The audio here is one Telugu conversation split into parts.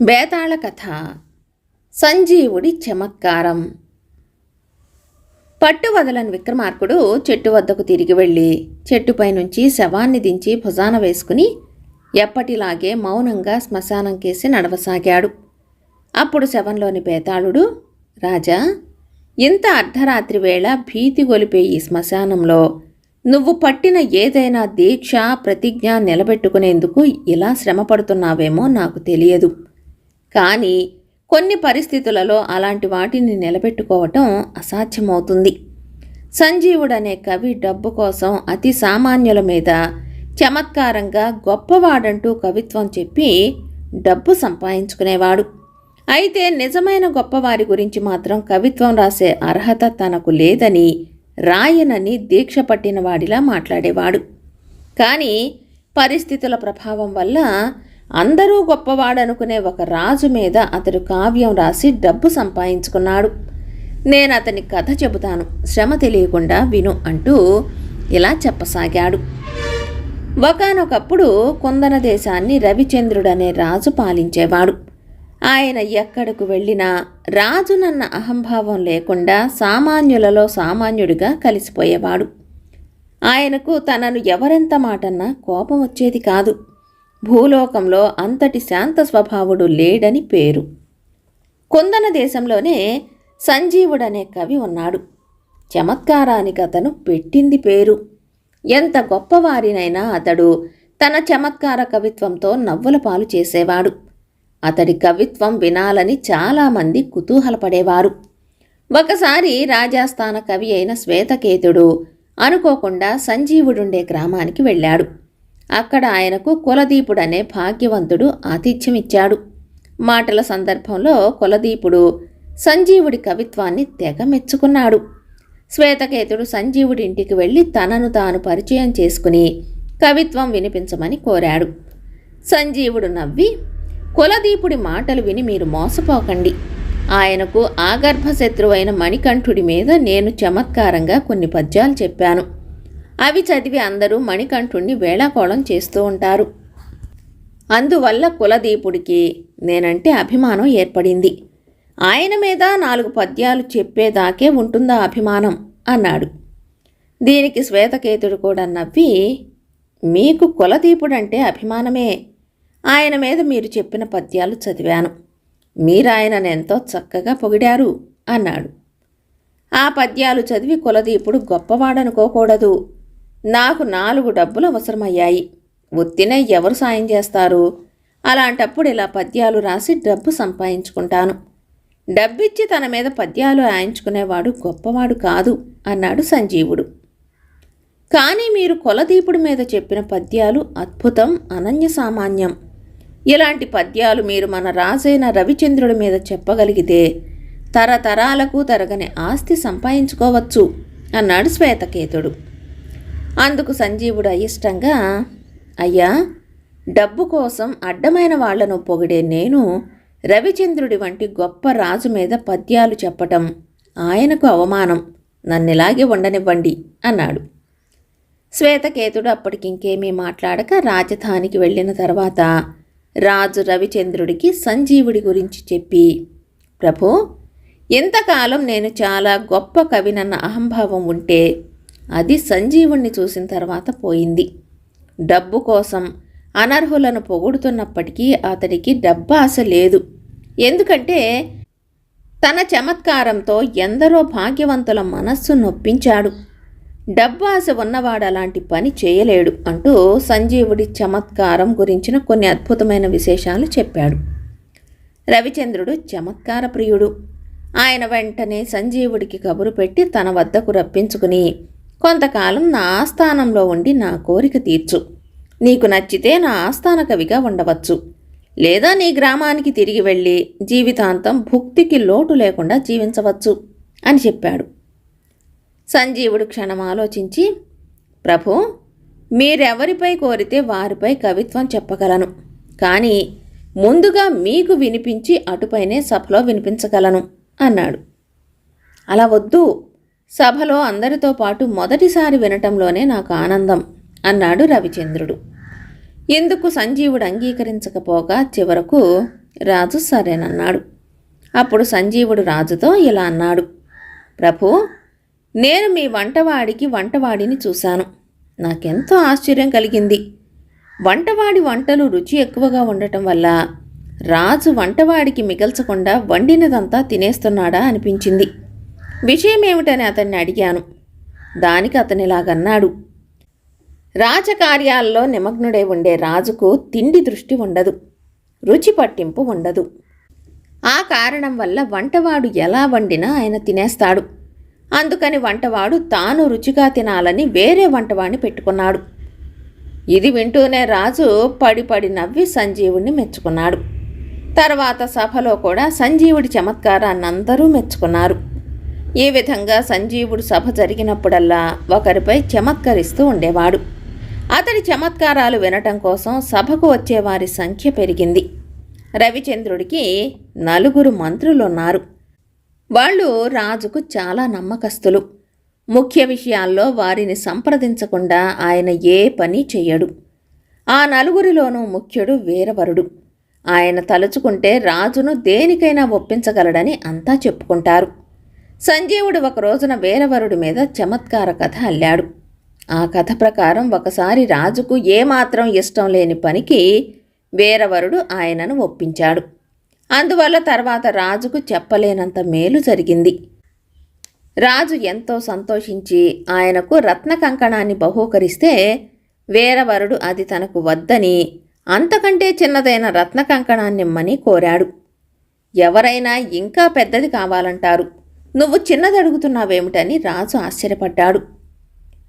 బేతాళ కథ సంజీవుడి చమత్కారం. పట్టు వదలని విక్రమార్కుడు చెట్టు వద్దకు తిరిగి వెళ్ళి చెట్టుపై నుంచి శవాన్ని దించి భుజాన వేసుకుని ఎప్పటిలాగే మౌనంగా శ్మశానం కేసి నడవసాగాడు. అప్పుడు శవంలోని బేతాళుడు రాజా ఇంత అర్ధరాత్రి వేళ భీతి గొలిపే ఈ శ్మశానంలో నువ్వు పట్టిన ఏదైనా దీక్ష ప్రతిజ్ఞ నిలబెట్టుకునేందుకు ఇలా శ్రమపడుతున్నావేమో నాకు తెలియదు. కానీ కొన్ని పరిస్థితులలో అలాంటి వాటిని నిలబెట్టుకోవటం అసాధ్యమవుతుంది. సంజీవుడనే కవి డబ్బు కోసం అతి సామాన్యుల మీద చమత్కారంగా గొప్పవాడంటూ కవిత్వం చెప్పి డబ్బు సంపాదించుకునేవాడు. అయితే నిజమైన గొప్పవారి గురించి మాత్రం కవిత్వం రాసే అర్హత తనకు లేదని రాయనని దీక్ష పట్టిన వాడిలా మాట్లాడేవాడు. కానీ పరిస్థితుల ప్రభావం వల్ల అందరూ గొప్పవాడనుకునే ఒక రాజు మీద అతడు కావ్యం రాసి డబ్బు సంపాదించుకున్నాడు. నేను అతని కథ చెబుతాను. శ్రమ తెలియకుండా విను అంటూ ఇలా చెప్పసాగాడు. ఒకనొకప్పుడు కుందన దేశాన్ని రవిచంద్రుడనే రాజు పాలించేవాడు. ఆయన ఎక్కడకు వెళ్ళినా రాజునన్న అహంభావం లేకుండా సామాన్యులలో సామాన్యుడిగా కలిసిపోయేవాడు. ఆయనకు తనను ఎవరెంత మాటన్నా కోపం వచ్చేది కాదు. భూలోకంలో అంతటి శాంత స్వభావుడు లేడని పేరు. కుందన దేశంలోనే సంజీవుడనే కవి ఉన్నాడు. చమత్కారానికి అతను పెట్టింది పేరు. ఎంత గొప్పవారినైనా అతడు తన చమత్కార కవిత్వంతో నవ్వుల పాలు చేసేవాడు. అతడి కవిత్వం వినాలని చాలామంది కుతూహలపడేవారు. ఒకసారి రాజాస్థాన కవి అయిన శ్వేతకేతుడు అనుకోకుండా సంజీవుడుండే గ్రామానికి వెళ్ళాడు. అక్కడ ఆయనకు కులదీపుడనే భాగ్యవంతుడు ఆతిథ్యమిచ్చాడు. మాటల సందర్భంలో కులదీపుడు సంజీవుడి కవిత్వాన్ని తెగ మెచ్చుకున్నాడు. శ్వేతకేతుడు సంజీవుడి ఇంటికి వెళ్ళి తనను తాను పరిచయం చేసుకుని కవిత్వం వినిపించమని కోరాడు. సంజీవుడు నవ్వి కులదీపుడి మాటలు విని మీరు మోసపోకండి. ఆయనకు ఆగర్భ శత్రువైన మణికంఠుడి మీద నేను చమత్కారంగా కొన్ని పద్యాలు చెప్పాను. అవి చదివి అందరూ మణికంఠుణ్ణి వేళాకోళం చేస్తూ ఉంటారు. అందువల్ల కులదీపుడికి నేనంటే అభిమానం ఏర్పడింది. ఆయన మీద నాలుగు పద్యాలు చెప్పేదాకే ఉంటుందా అభిమానం? అన్నాడు. దీనికి శ్వేతకేతుడు కూడా నవ్వి మీకు కులదీపుడంటే అభిమానమే. ఆయన మీద మీరు చెప్పిన పద్యాలు చదివాను. మీరు ఆయనను ఎంతో చక్కగా పొగిడారు అన్నాడు. ఆ పద్యాలు చదివి కులదీపుడు గొప్పవాడనుకోకూడదు. నాకు నాలుగు డబ్బులు అవసరమయ్యాయి. ఒత్తినే ఎవరు సాయం చేస్తారు? అలాంటప్పుడు ఇలా పద్యాలు రాసి డబ్బు సంపాదించుకుంటాను. డబ్బిచ్చి తన మీద పద్యాలు ఆయించుకునేవాడు గొప్పవాడు కాదు అన్నాడు సంజీవుడు. కానీ మీరు కొలదీపుడి మీద చెప్పిన పద్యాలు అద్భుతం అనన్య సామాన్యం. ఇలాంటి పద్యాలు మీరు మన రాజైన రవిచంద్రుడి మీద చెప్పగలిగితే తరతరాలకు తరగని ఆస్తి సంపాదించుకోవచ్చు అన్నాడు శ్వేతకేతుడు. అందుకు సంజీవుడు అయిష్టంగా అయ్యా డబ్బు కోసం అడ్డమైన వాళ్ళను పొగిడే నేను రవిచంద్రుడి వంటి గొప్ప రాజు మీద పద్యాలు చెప్పటం ఆయనకు అవమానం. నన్నిలాగే ఉండనివ్వండి అన్నాడు. శ్వేతకేతుడు అప్పటికింకేమీ మాట్లాడక రాజధానికి వెళ్ళిన తర్వాత రాజు రవిచంద్రుడికి సంజీవుడి గురించి చెప్పి ప్రభు ఇంతకాలం నేను చాలా గొప్ప కవినన్న అహంభావం ఉంటే అది సంజీవుణ్ణి చూసిన తర్వాత పోయింది. డబ్బు కోసం అనర్హులను పొగుడుతున్నప్పటికీ అతడికి డబ్బాస లేదు. ఎందుకంటే తన చమత్కారంతో ఎందరో భాగ్యవంతుల మనస్సు నొప్పించాడు. డబ్బు ఆశ ఉన్నవాడు అలాంటి పని చేయలేడు అంటూ సంజీవుడి చమత్కారం గురించిన కొన్ని అద్భుతమైన విశేషాలు చెప్పాడు. రవిచంద్రుడు చమత్కార ప్రియుడు ఆయన వెంటనే సంజీవుడికి కబురు పెట్టి తన వద్దకు రప్పించుకుని కొంతకాలం నా ఆస్థానంలో ఉండి నా కోరిక తీర్చు. నీకు నచ్చితే నా ఆస్థాన కవిగా ఉండవచ్చు. లేదా నీ గ్రామానికి తిరిగి వెళ్ళి జీవితాంతం భుక్తికి లోటు లేకుండా జీవించవచ్చు అని చెప్పాడు. సంజీవుడు క్షణం ఆలోచించి ప్రభు మీరెవరిపై కోరితే వారిపై కవిత్వం చెప్పగలను. కానీ ముందుగా మీకు వినిపించి అటుపైనే సభలో వినిపించగలను అన్నాడు. అలా వద్దు. సభలో అందరితో పాటు మొదటిసారి వినటంలోనే నాకు ఆనందం అన్నాడు రవిచంద్రుడు. ఎందుకు సంజీవుడు అంగీకరించకపోగా చివరకు రాజు సరేనన్నాడు. అప్పుడు సంజీవుడు రాజుతో ఇలా అన్నాడు. ప్రభు నేను మీ వంటవాడికి వంటవాడిని చూశాను. నాకెంతో ఆశ్చర్యం కలిగింది. వంటవాడి వంటలు రుచి ఎక్కువగా ఉండటం వల్ల రాజు వంటవాడికి మిగల్చకుండా వండినదంతా తినేస్తున్నాడా అనిపించింది. విషయం ఏమిటని అతన్ని అడిగాను. దానికి అతనిలాగన్నాడు. రాజకార్యాల్లో నిమగ్నుడై ఉండే రాజుకు తిండి దృష్టి ఉండదు రుచి పట్టింపు ఉండదు. ఆ కారణం వల్ల వంటవాడు ఎలా వండినా ఆయన తినేస్తాడు. అందుకని వంటవాడు తాను రుచిగా తినాలని వేరే వంటవాడిని పెట్టుకున్నాడు. ఇది వింటూనే రాజు పడిపడి నవ్వి సంజీవుడిని మెచ్చుకున్నాడు. తర్వాత సభలో కూడా సంజీవుడి చమత్కారాన్ని అందరూ మెచ్చుకున్నారు. ఈ విధంగా సంజీవుడు సభ జరిగినప్పుడల్లా ఒకరిపై చమత్కరిస్తూ ఉండేవాడు. అతడి చమత్కారాలు వినటం కోసం సభకు వచ్చేవారి సంఖ్య పెరిగింది. రవిచంద్రుడికి నలుగురు మంత్రులున్నారు. వాళ్ళు రాజుకు చాలా నమ్మకస్తులు. ముఖ్య విషయాల్లో వారిని సంప్రదించకుండా ఆయన ఏ పని చెయ్యడు. ఆ నలుగురిలోనూ ముఖ్యుడు వీరవరుడు. ఆయన తలుచుకుంటే రాజును దేనికైనా ఒప్పించగలడని అంతా చెప్పుకుంటారు. సంజీవుడు ఒక రోజున వేరవరుడి మీద చమత్కార కథ అల్లాడు. ఆ కథ ప్రకారం ఒకసారి రాజుకు ఏమాత్రం ఇష్టం లేని పనికి వీరవరుడు ఆయనను ఒప్పించాడు. అందువల్ల తర్వాత రాజుకు చెప్పలేనంత మేలు జరిగింది. రాజు ఎంతో సంతోషించి ఆయనకు రత్న కంకణాన్ని బహూకరిస్తే వీరవరుడు అది తనకు వద్దని అంతకంటే చిన్నదైన రత్న కంకణాన్నిమ్మని కోరాడు. ఎవరైనా ఇంకా పెద్దది కావాలంటారు. నువ్వు చిన్నదడుగుతున్నావేమిటని రాజు ఆశ్చర్యపడ్డాడు.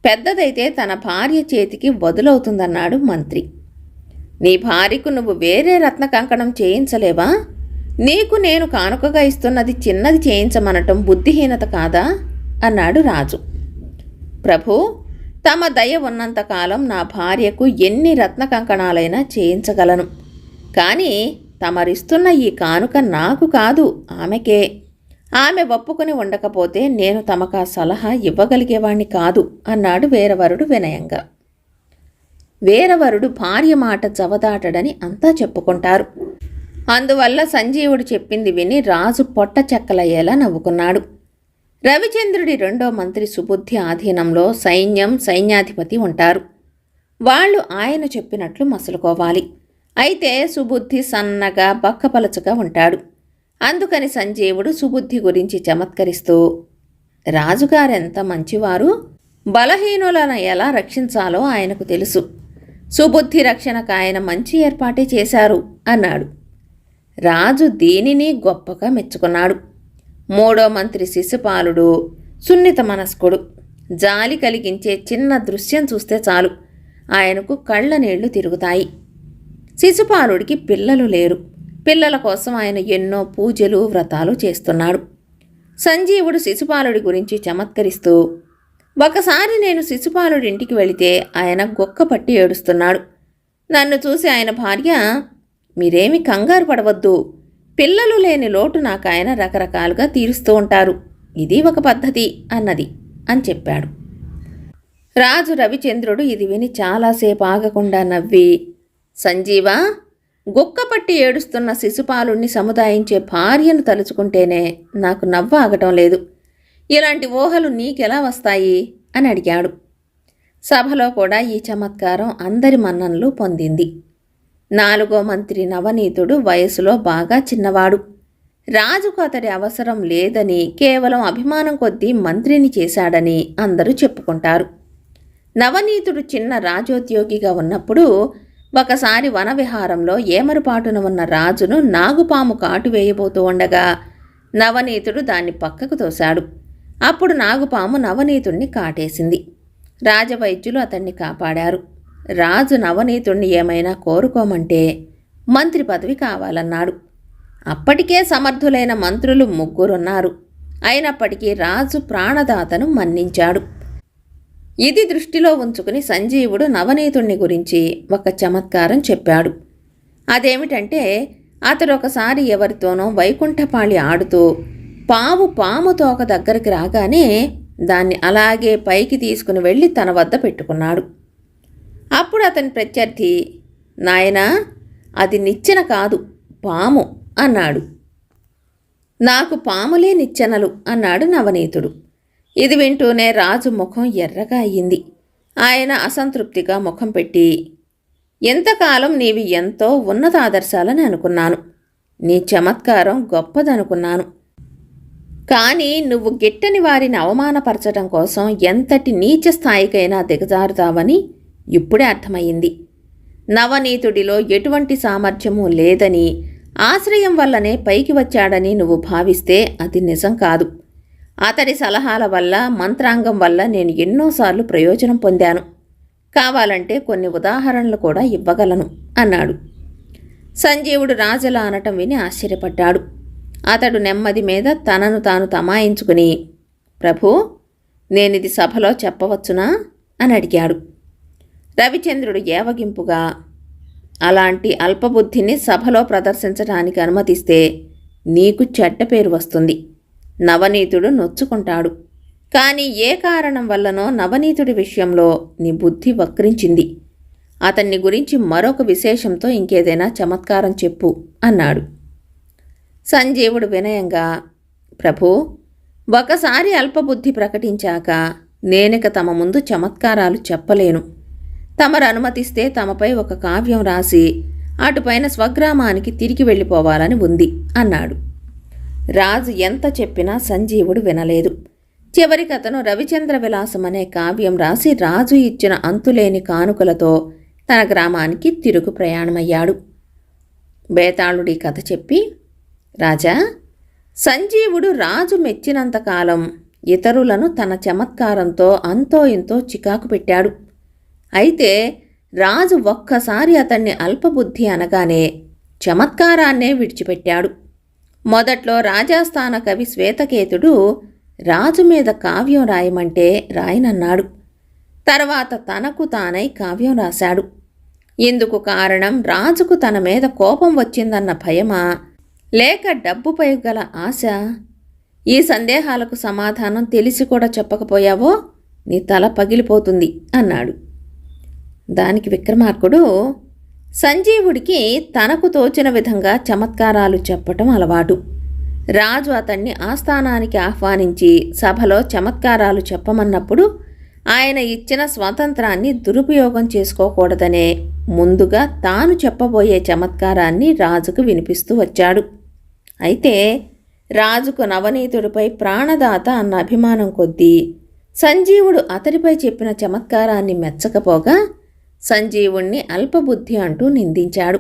పెద్దదైతే తన భార్య చేతికి వదులవుతుందన్నాడు మంత్రి. నీ భార్యకు నువ్వు వేరే రత్న కంకణం చేయించలేవా? నీకు నేను కానుకగా ఇస్తున్నది చిన్నది చేయించమనటం బుద్ధిహీనత కాదా? అన్నాడు రాజు. ప్రభు తమ దయ ఉన్నంతకాలం నా భార్యకు ఎన్ని రత్న కంకణాలైనా చేయించగలను. కానీ తమరిస్తున్న ఈ కానుక నాకు కాదు ఆమెకే. ఆమె ఒప్పుకొని ఉండకపోతే నేను తమకు ఆ సలహా ఇవ్వగలిగేవాణ్ణి కాదు అన్నాడు వీరవరుడు వినయంగా. వీరవరుడు భార్య మాట జవదాటడని అంతా చెప్పుకుంటారు. అందువల్ల సంజీవుడు చెప్పింది విని రాజు పొట్ట చెక్కలయ్యేలా నవ్వుకున్నాడు. రవిచంద్రుడి రెండో మంత్రి సుబుద్ధి ఆధీనంలో సైన్యం సైన్యాధిపతి ఉంటారు. వాళ్ళు ఆయన చెప్పినట్లు మసులుకోవాలి. అయితే సుబుద్ధి సన్నగా బక్కపలచగా ఉంటాడు. అందుకని సంజీవుడు సుబుద్ధి గురించి చమత్కరిస్తూ రాజుగారెంత మంచివారు? బలహీనులను ఎలా రక్షించాలో ఆయనకు తెలుసు. సుబుద్ధి రక్షణకు ఆయన మంచి ఏర్పాటే చేశారు అన్నాడు. రాజు దీనిని గొప్పగా మెచ్చుకున్నాడు. మూడో మంత్రి శిశుపాలుడు సున్నిత మనస్కుడు. జాలి కలిగించే చిన్న దృశ్యం చూస్తే చాలు. ఆయనకు కళ్ళ నీళ్ళు తిరుగుతాయి. శిశుపాలుడికి పిల్లలు లేరు. పిల్లల కోసం ఆయన ఎన్నో పూజలు వ్రతాలు చేస్తున్నాడు. సంజీవుడు శిశుపాలుడి గురించి చమత్కరిస్తూ ఒకసారి నేను శిశుపాలుడి ఇంటికి వెళితే ఆయన గొక్క పట్టి ఏడుస్తున్నాడు. నన్ను చూసి ఆయన భార్య మీరేమి కంగారు పడవద్దు. పిల్లలు లేని లోటు నాకు ఆయన రకరకాలుగా తీరుస్తూ ఉంటారు. ఇది ఒక పద్ధతి అన్నది అని చెప్పాడు. రాజు రవిచంద్రుడు ఇది విని చాలాసేపు ఆగకుండా నవ్వి సంజీవా గుక్కపట్టి ఏడుస్తున్న శిశుపాలుణ్ణి సముదాయించే భార్యను తలుచుకుంటేనే నాకు నవ్వాగటం ఆగటం లేదు. ఇలాంటి ఊహలు నీకెలా వస్తాయి? అని అడిగాడు. సభలో కూడా ఈ చమత్కారం అందరి మన్ననలు పొందింది. నాలుగో మంత్రి నవనీతుడు వయసులో బాగా చిన్నవాడు. రాజుకు అతడి అవసరం లేదని కేవలం అభిమానం కొద్దీ మంత్రిని చేశాడని అందరూ చెప్పుకుంటారు. నవనీతుడు చిన్న రాజోద్యోగిగా ఉన్నప్పుడు ఒకసారి వనవిహారంలో ఏమరుపాటున ఉన్న రాజును నాగుపాము కాటు వేయబోతూ ఉండగా నవనీతుడు దాన్ని పక్కకు తోశాడు. అప్పుడు నాగుపాము నవనీతుణ్ణి కాటేసింది. రాజవైద్యులు అతన్ని కాపాడారు. రాజు నవనీతుణ్ణి ఏమైనా కోరుకోమంటే మంత్రి పదవి కావాలన్నాడు. అప్పటికే సమర్థులైన మంత్రులు ముగ్గురున్నారు. అయినప్పటికీ రాజు ప్రాణదాతను మన్నించాడు. ఇది దృష్టిలో ఉంచుకుని సంజీవుడు నవనీతుణ్ణి గురించి ఒక చమత్కారం చెప్పాడు. అదేమిటంటే అతడు ఒకసారి ఎవరితోనో వైకుంఠపాళి ఆడుతూ పాము పాము తోక దగ్గరికి రాగానే దాన్ని అలాగే పైకి తీసుకుని వెళ్ళి తన వద్ద పెట్టుకున్నాడు. అప్పుడు అతని ప్రత్యర్థి నాయనా అది నిచ్చెన కాదు పాము అన్నాడు. నాకు పాములే నిచ్చెనలు అన్నాడు నవనీతుడు. ఇది వింటూనే రాజు ముఖం ఎర్రగా అయ్యింది. ఆయన అసంతృప్తిగా ముఖం పెట్టి ఎంతకాలం నీవి ఎంతో ఉన్నత ఆదర్శాలని అనుకున్నాను. నీ చమత్కారం గొప్పదనుకున్నాను. కానీ నువ్వు గిట్టని వారిని అవమానపరచడం కోసం ఎంతటి నీచ స్థాయికైనా దిగజారుతావని ఇప్పుడే అర్థమయ్యింది. నవనీతుడిలో ఎటువంటి సామర్థ్యము లేదని ఆశ్రయం వల్లనే పైకి వచ్చాడని నువ్వు భావిస్తే అది నిజం కాదు. అతడి సలహాల వల్ల మంత్రాంగం వల్ల నేను ఎన్నోసార్లు ప్రయోజనం పొందాను. కావాలంటే కొన్ని ఉదాహరణలు కూడా ఇవ్వగలను అన్నాడు. సంజీవుడు రాజులా అనటం విని ఆశ్చర్యపడ్డాడు. అతడు నెమ్మది మీద తనను తాను తమాయించుకుని ప్రభు నేనిది సభలో చెప్పవచ్చునా? అని అడిగాడు. రవిచంద్రుడు ఏవగింపుగా అలాంటి అల్పబుద్ధిని సభలో ప్రదర్శించడానికి అనుమతిస్తే నీకు చెడ్డ పేరు వస్తుంది. నవనీతుడు నొచ్చుకుంటాడు. కానీ ఏ కారణం వల్లనో నవనీతుడి విషయంలో నీ బుద్ధి వక్రించింది. అతన్ని గురించి మరొక విశేషంతో ఇంకేదైనా చమత్కారం చెప్పు అన్నాడు. సంజీవుడు వినయంగా ప్రభు ఒకసారి అల్పబుద్ధి ప్రకటించాక నేనిక తమ ముందు చమత్కారాలు చెప్పలేను. తమరు అనుమతిస్తే తమపై ఒక కావ్యం రాసి అటుపైన స్వగ్రామానికి తిరిగి వెళ్ళిపోవాలని ఉంది అన్నాడు. రాజు ఎంత చెప్పినా సంజీవుడు వినలేదు. చివరికి అతను రవిచంద్ర విలాసం అనే కావ్యం రాసి రాజు ఇచ్చిన అంతులేని కానుకలతో తన గ్రామానికి తిరుగు ప్రయాణమయ్యాడు. బేతాళుడి కథ చెప్పి రాజా సంజీవుడు రాజు మెచ్చినంతకాలం ఇతరులను తన చమత్కారంతో అంతో ఇంతో చికాకు పెట్టాడు. అయితే రాజు ఒక్కసారి అతన్ని అల్పబుద్ధి అనగానే చమత్కారాన్నే విడిచిపెట్టాడు. మొదట్లో రాజాస్థాన కవి శ్వేతకేతుడు రాజు మీద కావ్యం రాయమంటే రాయనన్నాడు. తర్వాత తనకు తానై కావ్యం రాశాడు. ఇందుకు కారణం రాజుకు తన మీద కోపం వచ్చిందన్న భయమా? లేక డబ్బుపై గల ఆశ? ఈ సందేహాలకు సమాధానం తెలిసి కూడా చెప్పకపోయావో? నీ తల పగిలిపోతుంది అన్నాడు. దానికి విక్రమార్కుడు సంజీవుడికి తనకు తోచిన విధంగా చమత్కారాలు చెప్పటం అలవాటు. రాజు అతన్ని ఆస్థానానికి ఆహ్వానించి సభలో చమత్కారాలు చెప్పమన్నప్పుడు ఆయన ఇచ్చిన స్వాతంత్రాన్ని దురుపయోగం చేసుకోకూడదనే ముందుగా తాను చెప్పబోయే చమత్కారాన్ని రాజుకు వినిపిస్తూ వచ్చాడు. అయితే రాజుకు నవనీతుడిపై ప్రాణదాత అన్న అభిమానం కొద్దీ సంజీవుడు అతడిపై చెప్పిన చమత్కారాన్ని మెచ్చకపోగా సంజీవుణ్ణి అల్పబుద్ధి అంటూ నిందించాడు.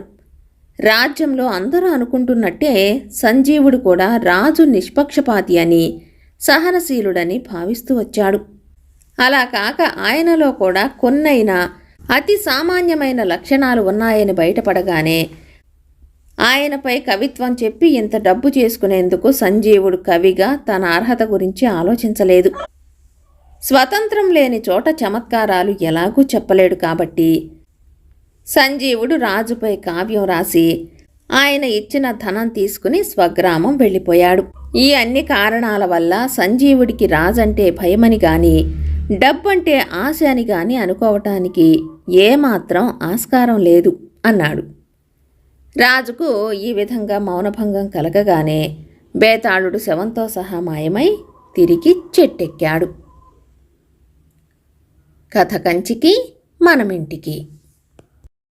రాజ్యంలో అందరూ అనుకుంటున్నట్టే సంజీవుడు కూడా రాజు నిష్పక్షపాతి అని సహనశీలుడని భావిస్తూ వచ్చాడు. అలా కాక ఆయనలో కూడా కొన్నైనా అతి సామాన్యమైన లక్షణాలు ఉన్నాయని బయటపడగానే ఆయనపై కవిత్వం చెప్పి ఇంత డబ్బు చేసుకునేందుకు సంజీవుడు కవిగా తన అర్హత గురించి ఆలోచించలేదు. స్వతంత్రం లేని చోట చమత్కారాలు ఎలాగూ చెప్పలేడు కాబట్టి సంజీవుడు రాజుపై కావ్యం రాసి ఆయన ఇచ్చిన ధనం తీసుకుని స్వగ్రామం వెళ్ళిపోయాడు. ఈ అన్ని కారణాల వల్ల సంజీవుడికి రాజంటే భయమని గాని డబ్బంటే ఆశ అని గాని అనుకోవటానికి ఏమాత్రం ఆస్కారం లేదు అన్నాడు. రాజుకు ఈ విధంగా మౌనభంగం కలగగానే బేతాళుడు శవంతో సహా మాయమై తిరిగి చెట్టెక్కాడు. కథ కంచికి మనమింటికి.